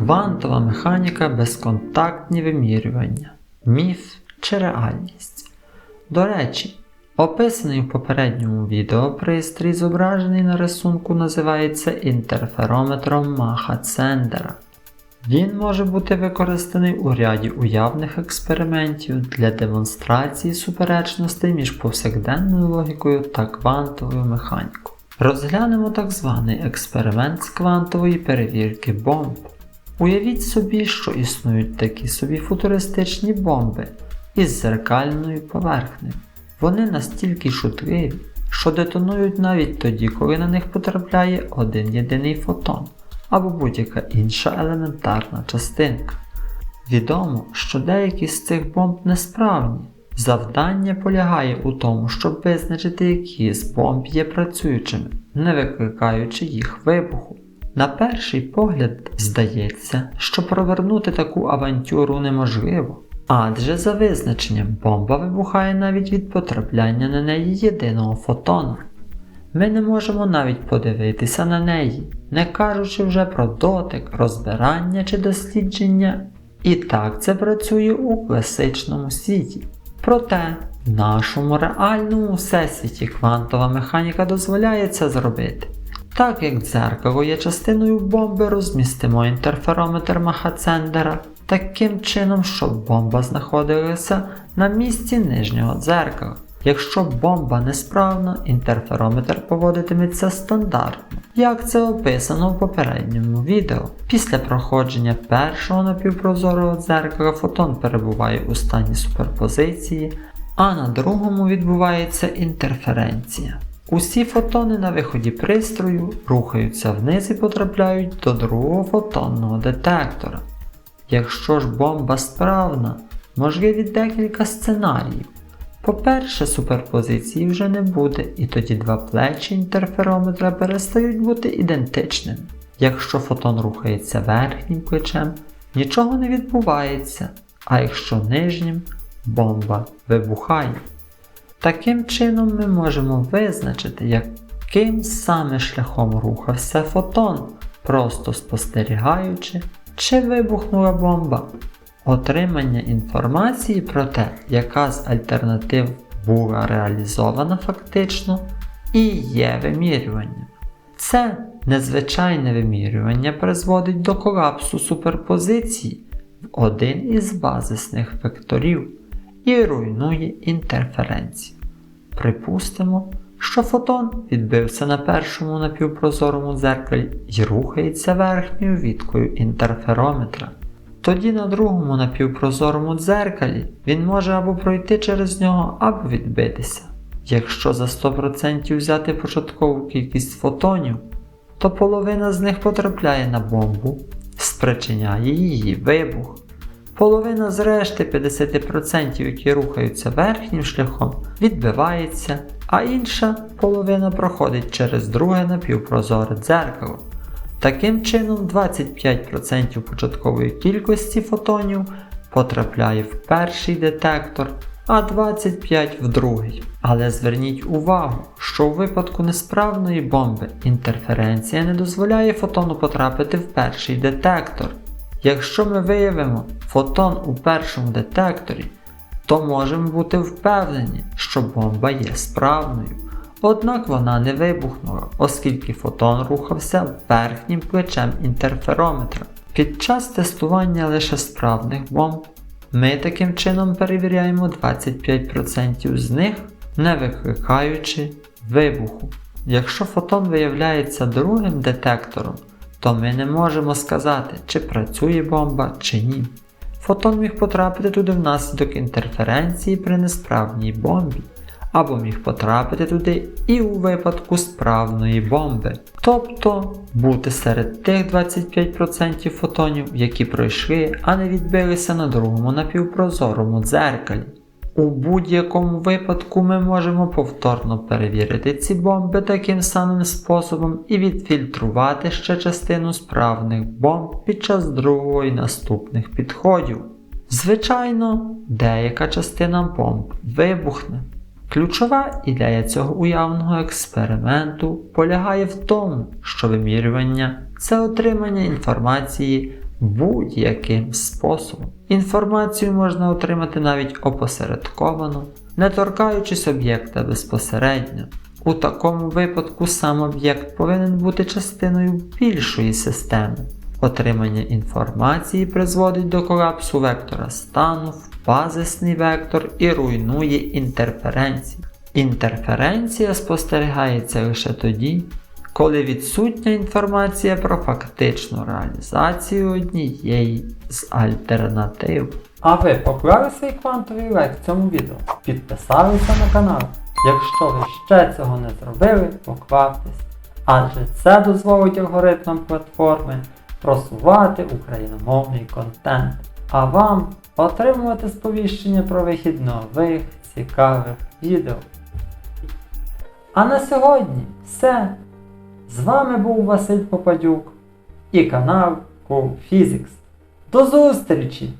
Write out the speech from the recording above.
Квантова механіка безконтактні вимірювання. Міф чи реальність. До речі, описаний в попередньому відео пристрій, зображений на рисунку, називається інтерферометром Маха Цендера. Він може бути використаний у ряді уявних експериментів для демонстрації суперечностей між повсякденною логікою та квантовою механікою. Розглянемо так званий експеримент з квантової перевірки бомб. Уявіть собі, що існують такі собі футуристичні бомби із зеркальною поверхнею. Вони настільки шутливі, що детонують навіть тоді, коли на них потрапляє один єдиний фотон або будь-яка інша елементарна частинка. Відомо, що деякі з цих бомб несправні. Завдання полягає у тому, щоб визначити, які з бомб є працюючими, не викликаючи їх вибуху. На перший погляд здається, що провернути таку авантюру неможливо, адже за визначенням бомба вибухає навіть від потрапляння на неї єдиного фотона. Ми не можемо навіть подивитися на неї, не кажучи вже про дотик, розбирання чи дослідження. І так це працює у класичному світі. Проте в нашому реальному всесвіті квантова механіка дозволяє це зробити. Так як дзеркало є частиною бомби, розмістимо інтерферометр Махацендера таким чином, щоб бомба знаходилася на місці нижнього дзеркала. Якщо бомба несправна, інтерферометр поводитиметься стандартно, як це описано в попередньому відео. Після проходження першого напівпрозорого дзеркала фотон перебуває у стані суперпозиції, а на другому відбувається інтерференція. Усі фотони на виході пристрою рухаються вниз і потрапляють до другого фотонного детектора. Якщо ж бомба справна, можливі декілька сценаріїв. По-перше, суперпозиції вже не буде, і тоді два плечі інтерферометра перестають бути ідентичними. Якщо фотон рухається верхнім плечем, нічого не відбувається, а якщо нижнім, бомба вибухає. Таким чином ми можемо визначити, яким саме шляхом рухався фотон, просто спостерігаючи, чи вибухнула бомба. Отримання інформації про те, яка з альтернатив була реалізована фактично, і є вимірюванням. Це незвичайне вимірювання призводить до колапсу суперпозиції в один із базисних векторів і руйнує інтерференцію. Припустимо, що фотон відбився на першому напівпрозорому дзеркалі і рухається верхньою віткою інтерферометра. Тоді на другому напівпрозорому дзеркалі він може або пройти через нього, або відбитися. Якщо за 100% взяти початкову кількість фотонів, то половина з них потрапляє на бомбу, спричиняє її вибух. Половина з решти 50%, які рухаються верхнім шляхом, відбивається, а інша половина проходить через друге напівпрозоре дзеркало. Таким чином, 25% початкової кількості фотонів потрапляє в перший детектор, а 25% в другий. Але зверніть увагу, що у випадку несправної бомби інтерференція не дозволяє фотону потрапити в перший детектор. Якщо ми виявимо фотон у першому детекторі, то можемо бути впевнені, що бомба є справною. Однак вона не вибухнула, оскільки фотон рухався верхнім плечем інтерферометра. Під час тестування лише справних бомб ми таким чином перевіряємо 25% з них, не викликаючи вибуху. Якщо фотон виявляється другим детектором, то ми не можемо сказати, чи працює бомба чи ні. Фотон міг потрапити туди внаслідок інтерференції при несправній бомбі або міг потрапити туди і у випадку справної бомби. Тобто бути серед тих 25% фотонів, які пройшли, а не відбилися на другому напівпрозорому дзеркалі. У будь-якому випадку ми можемо повторно перевірити ці бомби таким самим способом і відфільтрувати ще частину справних бомб під час другого і наступних підходів. Звичайно, деяка частина бомб вибухне. Ключова ідея цього уявного експерименту полягає в тому, що вимірювання це отримання інформації будь-яким способом. Інформацію можна отримати навіть опосередковано, не торкаючись об'єкта безпосередньо. У такому випадку сам об'єкт повинен бути частиною більшої системи. Отримання інформації призводить до колапсу вектора стану в базисний вектор і руйнує інтерференцію. Інтерференція спостерігається лише тоді, коли відсутня інформація про фактичну реалізацію однієї з альтернатив. А ви поклали свій квантовий лайк цьому відео? Підписалися на канал? Якщо ви ще цього не зробили, покваптесь. Адже це дозволить алгоритмам платформи просувати україномовний контент, а вам отримувати сповіщення про вихід нових цікавих відео. А на сьогодні все. З вами був Василь Попадюк і канал Physics. До зустрічі!